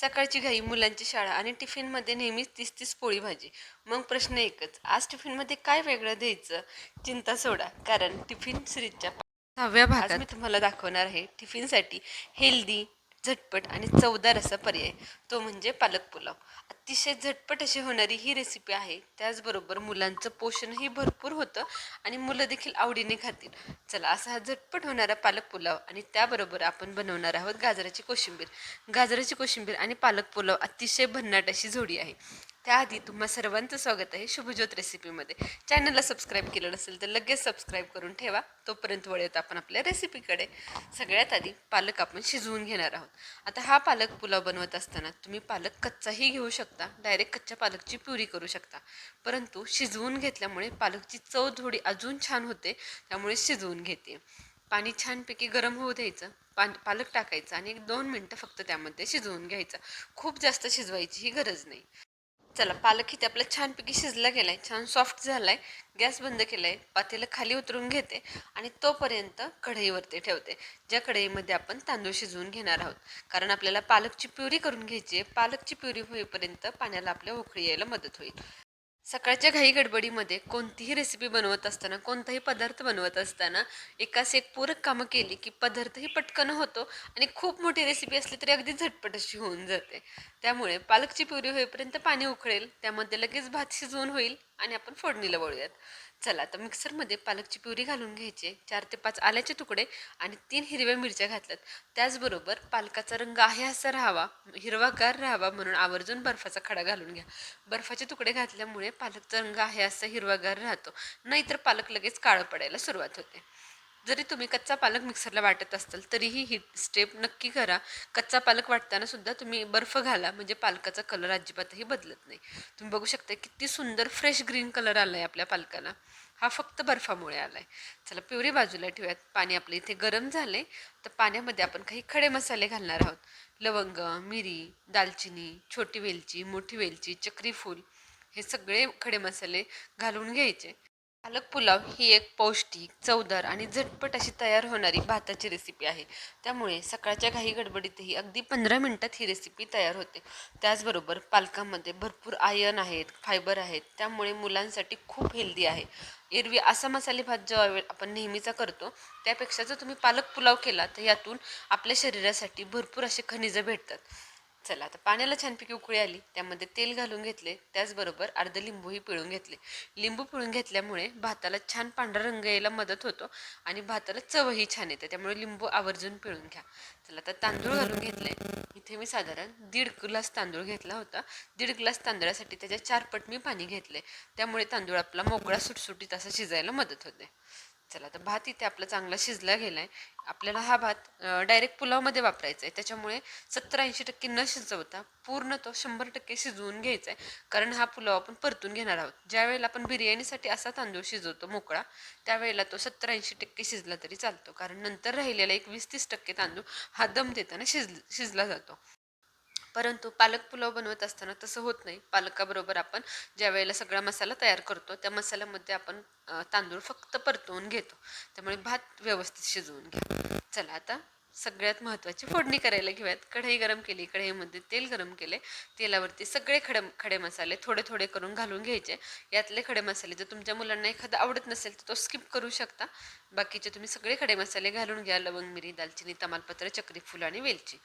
सकाळची घाई मुलांची शाळा आणि टिफिनमध्ये नेहमीच तीस तीस पोळी भाजी. मग प्रश्न एकच आज टिफिनमध्ये काय वेगळं द्यायचं? चिंता सोडा कारण टिफिन सिरीजच्या सहाव्या भागात मी तुम्हाला दाखवणार आहे टिफिनसाठी हेल्दी झटपट आणि चवदार असा पर्याय तो म्हणजे पालक पुलाव. अतिशय झटपट अशी होणारी ही रेसिपी आहे. त्याचबरोबर मुलांचं पोषणही भरपूर होतं आणि मुलं देखील आवडीने खातील. चला असा हा झटपट होणारा पालक पुलाव आणि त्याबरोबर आपण बनवणार आहोत गाजराची कोशिंबीर. गाजराची कोशिंबीर आणि पालक पुलाव अतिशय भन्नाट अशी जोडी आहे. त्याआधी तुम्हा सर्वांचं स्वागत आहे शुभज्योत रेसिपीमध्ये. चॅनलला सबस्क्राईब केलं नसेल तर लगेच सबस्क्राईब करून ठेवा. तोपर्यंत वळूयात आपण आपल्या रेसिपीकडे. सगळ्यात आधी पालक आपण शिजवून घेणार आहोत. आता हा पालक पुलाव बनवत असताना तुम्ही पालक कच्चाही घेऊ शकता डायरेक्ट कच्च्या पालकची प्युरी करू शकता. परंतु शिजवून घेतल्यामुळे पालकची चव थोडी अजून छान होते त्यामुळे शिजवून घेते. पाणी छानपैकी गरम होऊ द्यायचं पान पालक टाकायचं आणि एक दोन मिनटं फक्त त्यामध्ये शिजवून घ्यायचं. खूप जास्त शिजवायची ही गरज नाही. चला पालक इथे आपला छानपैकी शिजला गेलाय छान सॉफ्ट झालाय. गॅस बंद केला आहे पातेलं खाली उतरून घेते आणि तोपर्यंत कढईवरती ठेवते ज्या कढईमध्ये आपण तांदूळ शिजवून घेणार आहोत. कारण आपल्याला पालकची प्युरी करून घ्यायची आहे पालकची प्युरी होईपर्यंत पाण्याला आपल्या उकळी यायला मदत होईल. सकाळच्या घाई गडबडीमध्ये कोणतीही रेसिपी बनवत असताना कोणताही पदार्थ बनवत असताना एकास एक पूरक कामं केली की पदार्थही पटकन होतो आणि खूप मोठी रेसिपी असली तरी अगदी झटपट अशी होऊन जाते. त्यामुळे पालकची प्युरी होईपर्यंत पाणी उकळेल त्यामध्ये लगेच भात शिजवून होईल आणि आपण फोडणीला वळूयात. चला आता मिक्सरमध्ये पालकची प्युरी घालून घ्यायची चार ते पाच आल्याचे तुकडे आणि तीन हिरव्या मिरच्या घातल्यात. त्याचबरोबर पालकाचा रंग आहे असा राहावा हिरवागार राहावा म्हणून आवर्जून बर्फाचा खडा घालून घ्या. बर्फाचे तुकडे घातल्यामुळे पालकचा रंग आहे असा हिरवागार राहतो. नाहीतर पालक लगेच काळं पडायला सुरुवात होते. जरी तुम्ही कच्चा पालक मिक्सरला वाटत असाल तरीही ही स्टेप नक्की करा. कच्चा पालक वाटताना सुद्धा तुम्ही बर्फ घाला म्हणजे पालकाचा कलर अजिबातही बदलत नाही. तुम्ही बघू शकता किती सुंदर फ्रेश ग्रीन कलर आला आहे आपल्या पालकाला हा फक्त बर्फामुळे आला आहे चला पिवरी बाजूला ठेवूयात. पाणी आपलं इथे गरम झाले तर पाण्यामध्ये आपण काही खडे मसाले घालणार आहोत. लवंग मिरी दालचिनी छोटी वेलची मोठी वेलची चक्रीफूल हे सगळे खडे मसाले घालून घ्यायचे. पालक पुलाव ही एक पौष्टिक चवदार आणि झटपट अशी तयार होणारी भाताची रेसिपी आहे. त्यामुळे सकाळच्या घाई गडबडीतही अगदी पंधरा मिनटात ही रेसिपी तयार होते. त्याचबरोबर पालकामध्ये भरपूर आयर्न आहेत फायबर आहेत त्यामुळे मुलांसाठी खूप हेल्दी आहे. एरवी असा मसाले भात जो आपण नेहमीचा करतो त्यापेक्षा जर तुम्ही पालक पुलाव केला तर यातून आपल्या शरीरासाठी भरपूर असे खनिजं भेटतात. चला आता पाण्याला छानपैकी उकळी आली त्यामध्ये तेल घालून घेतले त्याचबरोबर अर्ध लिंबूही पिळून घेतले. लिंबू पिळून घेतल्यामुळे भाताला छान पांढरा रंग यायला मदत होतो आणि भाताला चवही छान येते त्यामुळे लिंबू आवर्जून पिळून घ्या. चला आता तांदूळ घालून घेतले. इथे मी साधारण दीड ग्लास तांदूळ घेतला होता. दीड ग्लास तांदळासाठी त्याच्या चार पट मी पाणी घेतले. त्यामुळे तांदूळ आपला मोकळा सुटसुटीत असा शिजायला मदत होते. चला तर भात इथे आपला चांगला शिजला गेला आहे आपल्याला हा भात डायरेक्ट पुलावमध्ये वापरायचा आहे त्याच्यामुळे सत्तर ऐंशी टक्के न शिजवता पूर्ण तो शंभर टक्के शिजवून घ्यायचा आहे कारण हा पुलाव आपण परतून घेणार आहोत. ज्यावेळेला आपण बिर्याणीसाठी असा तांदूळ शिजवतो मोकळा त्यावेळेला तो सत्तर ऐंशी टक्के शिजला तरी चालतो. कारण नंतर राहिलेला एक वीस तीस टक्के तांदूळ हा दम देताना शिज शिजला जातो. परंतु पालक पुलाव बनवत असताना तसं होत नाही. पालकाबरोबर आपण ज्या वेळेला सगळा मसाला तयार करतो त्या मसाल्यामध्ये आपण तांदूळ फक्त परतवून घेतो. त्यामुळे भात व्यवस्थित शिजवून घ्या. चला आता सगळ्यात महत्त्वाची फोडणी करायला घेऊयात. कढई गरम केली. कढईमध्ये तेल गरम केले. तेलावरती सगळे खडे खडे मसाले थोडे थोडे करून घालून घ्यायचे. यातले खडे मसाले जर तुमच्या मुलांना एखादा आवडत नसेल तर तो स्किप करू शकता. बाकीचे तुम्ही सगळे खडे मसाले घालून घ्या. लवंग मिरी दालचिनी तमालपत्र चक्री फुलं आणि वेलची.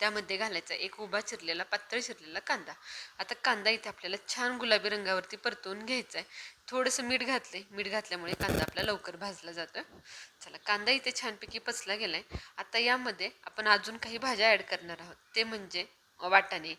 त्यामध्ये घालायचा. एक उभा चिरलेला पातळ चिरलेला कांदा. आता कांदा इथे आपल्याला छान गुलाबी रंगावरती परतवून घ्यायचा आहे थोडंसं मीठ घातले मीठ घातल्यामुळे कांदा आपला लवकर भाजला जातो चला कांदा इथे छानपैकी पचला गेलाय. आता यामध्ये आपण अजून काही भाज्या ॲड करणार आहोत. ते म्हणजे वाटाणे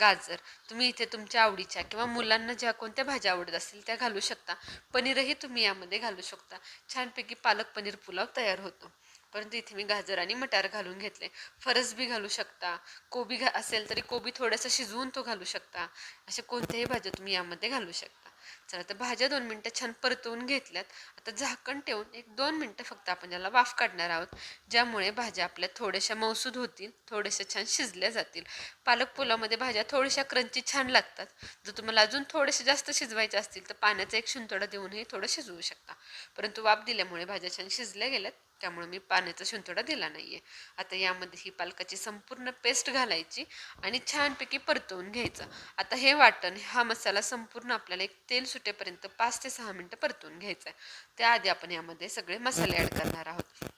गाजर. तुम्ही इथे तुमच्या आवडीच्या किंवा मुलांना ज्या कोणत्या भाज्या आवडत असतील त्या घालू शकता. पनीरही तुम्ही यामध्ये घालू शकता. छानपैकी पालक पनीर पुलाव तयार होतो. परंतु इथे मी गाजर आणि मटार घालून घेतले. फरस बी घालू शकता. कोबी घा असेल तरी कोबी थोडंसं शिजवून तो घालू शकता. अशा कोणत्याही भाज्या तुम्ही यामध्ये घालू शकता. चला तर भाज्या दोन मिनटं छान परतवून घेतल्यात. आता झाकण ठेवून एक दोन मिनटं फक्त आपण याला वाफ काढणार आहोत. ज्यामुळे भाज्या आपल्या थोड्याशा मौसूद होतील थोड्याशा छान शिजल्या जातील. पालक पुलावमध्ये भाज्या थोड्याशा क्रंची छान लागतात. जर तुम्हाला अजून थोडेसे जास्त शिजवायचे असतील तर पाण्याचा एक शिंतोडा देऊनही थोडं शिजवू शकता. परंतु वाफ दिल्यामुळे भाज्या छान शिजल्या गेल्यात. त्यामुळे मी पाण्याचा शिंतोडा दिला नाही आहे आता यामध्ये ही पालकाची संपूर्ण पेस्ट घालायची आणि छानपैकी परतवून घ्यायचं. आता हे वाटण हा मसाला संपूर्ण आपल्याला एक तेल सुटेपर्यंत पाच ते सहा मिनटं परतवून घ्यायचं आहे त्याआधी आपण यामध्ये सगळे मसाले ॲड करणार आहोत.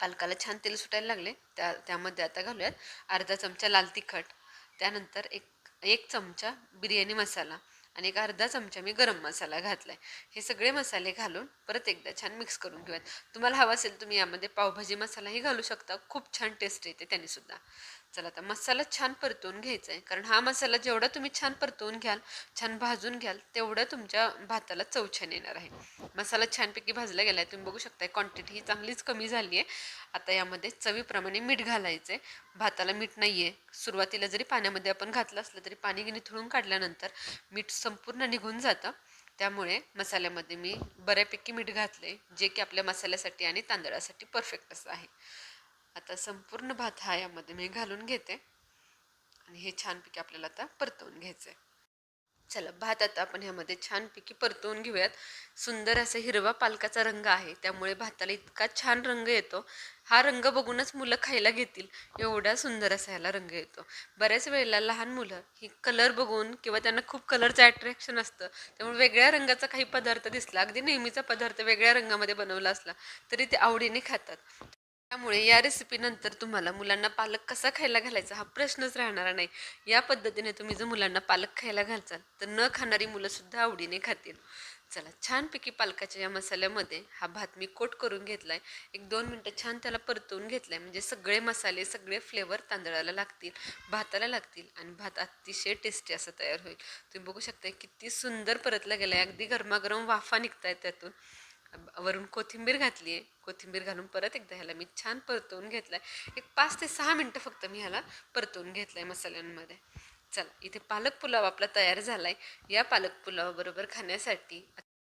पालकाला छान तेल सुटायला लागले त्या त्यामध्ये आता घालूयात अर्धा चमचा लाल तिखट त्यानंतर एक एक चमचा बिर्याणी मसाला. आणि एक अर्धा चमचा मी गरम मसाला घातलाय. हे सगळे मसाले घालून परत एकदा छान मिक्स करून घेऊयात. तुम्हाला हवा असेल तुम्ही यामध्ये पावभाजी मसालाही घालू शकता. खूप छान टेस्ट येते त्यांनीसुद्धा. चला आता मसाला छान परतवून घ्यायचा आहे. कारण हा मसाला जेवढा तुम्ही छान परतवून घ्याल छान भाजून घ्याल तेवढं तुमच्या भाताला चव छान येणार आहे. मसाला छानपैकी भाजला गेला आहे तुम्ही बघू शकता क्वांटिटी ही चांगलीच कमी झाली आहे आता यामध्ये चवीप्रमाणे मीठ घालायचं आहे भाताला मीठ नाही आहे सुरुवातीला जरी पाण्यामध्ये आपण घातलं असलं तरी पाणी निथळून काढल्यानंतर मीठ संपूर्ण निघून जातं. त्यामुळे मसाल्यामध्ये मी बऱ्यापैकी मीठ घातलं आहे जे की आपल्या मसाल्यासाठी आणि तांदळासाठी परफेक्ट असं आहे. आता संपूर्ण भात हा यामध्ये मी घालून घेते. आणि हे छानपैकी आपल्याला आता परतवून घ्यायचं आहे चला भात आता आपण ह्यामध्ये छानपैकी परतवून घेऊयात. सुंदर असा हिरवा पालकाचा रंग आहे. त्यामुळे भाताला इतका छान रंग येतो. हा रंग बघूनच मुलं खायला घेतील. एवढा सुंदर असा ह्याला रंग येतो. बऱ्याच वेळेला लहान मुलं ही कलर बघून किंवा त्यांना खूप कलरचं अट्रॅक्शन असतं. त्यामुळे वेगळ्या रंगाचा काही पदार्थ दिसला अगदी नेहमीचा पदार्थ वेगळ्या रंगामध्ये बनवला असला तरी ते आवडीने खातात. त्यामुळे या रेसिपीनंतर तुम्हाला मुलांना पालक कसा खायला घालायचा हा प्रश्नच राहणार नाही. या पद्धतीने तुम्ही जर मुलांना पालक खायला घालचाल तर न खाणारी मुलंसुद्धा आवडीने खातील. चला छानपैकी पालकाच्या या मसाल्यामध्ये हा भात मी कोट करून घेतला आहे एक दोन मिनटं छान त्याला परतवून आहे म्हणजे सगळे मसाले सगळे फ्लेवर तांदळाला लागतील भाताला लागतील आणि भात अतिशय टेस्टी असं तयार होईल. तुम्ही बघू शकता किती सुंदर परतला गेलाय. अगदी गरमागरम वाफा निघतायत त्यातून. वरून कोथिंबीर घातली आहे. कोथिंबीर घालून परत एकदा ह्याला मी छान परतवून आहे एक पाच ते सहा मिनटं फक्त मी ह्याला परतवून आहे मसाल्यांमध्ये. चला इथे पालक पुलाव आपला तयार झाला आहे या पालक पुलावाबरोबर खाण्यासाठी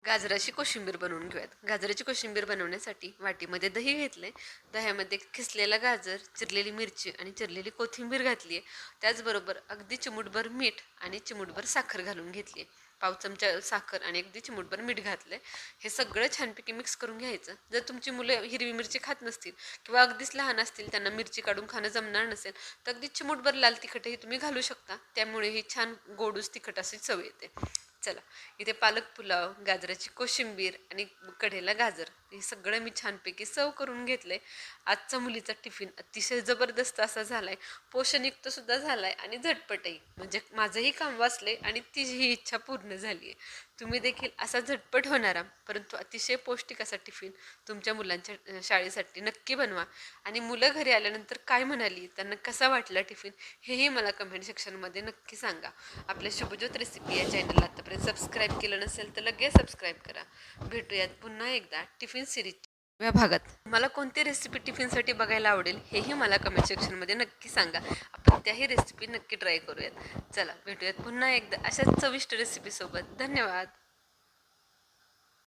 गाजराची कोशिंबीर बनवून घेऊयात. गाजराची कोशिंबीर बनवण्यासाठी वाटीमध्ये दही घेतलं आहे दह्यामध्ये खिसलेला गाजर चिरलेली मिरची आणि चिरलेली कोथिंबीर घातली आहे त्याचबरोबर अगदी चिमूटभर मीठ आणि चिमूटभर साखर घालून घेतली आहे पाव चमचा साखर आणि अगदी चिमूटभर मीठ घातलंय. हे सगळं छानपैकी मिक्स करून घ्यायचं. जर तुमची मुलं हिरवी मिरची खात नसतील किंवा अगदीच लहान असतील त्यांना मिरची काढून खाणं जमणार नसेल तर अगदी चिमूटभर लाल तिखटही तुम्ही घालू शकता. त्यामुळे ही छान गोडूस तिखट अशी चव येते. चला इथे पालक पुलाव गाजराची कोशिंबीर आणि कढेला गाजर हे सगळं मी छानपैकी सर्व करून घेतलंय. आजचा मुलीचा टिफिन अतिशय जबरदस्त असा झालाय. पोषणयुक्त सुद्धा झालाय आणि झटपटही. म्हणजे माझंही काम वाचलंय आणि तिचीही इच्छा पूर्ण झाली आहे तुम्ही देखील असा झटपट होणारा परंतु अतिशय पौष्टिक असा टिफिन तुमच्या मुलांच्या शाळेसाठी नक्की बनवा. आणि मुलं घरी आल्यानंतर काय म्हणाली त्यांना कसा वाटला टिफिन हेही मला कमेंट सेक्शनमध्ये नक्की सांगा. आपल्या शुभज्योत रेसिपी या चॅनलला आतापर्यंत सबस्क्राईब केलं नसेल तर लगेच सबस्क्राईब करा. भेटूयात पुन्हा एकदा टिफिन सिरीज भागात. मला कोणती रेसिपी टिफिनसाठी बघायला आवडेल हेही मला कमेंट सेक्शनमध्ये नक्की सांगा. आपण त्याही रेसिपी नक्की ट्राय करूयात. चला भेटूयात पुन्हा एकदा अशाच चविष्ट रेसिपीसोबत धन्यवाद.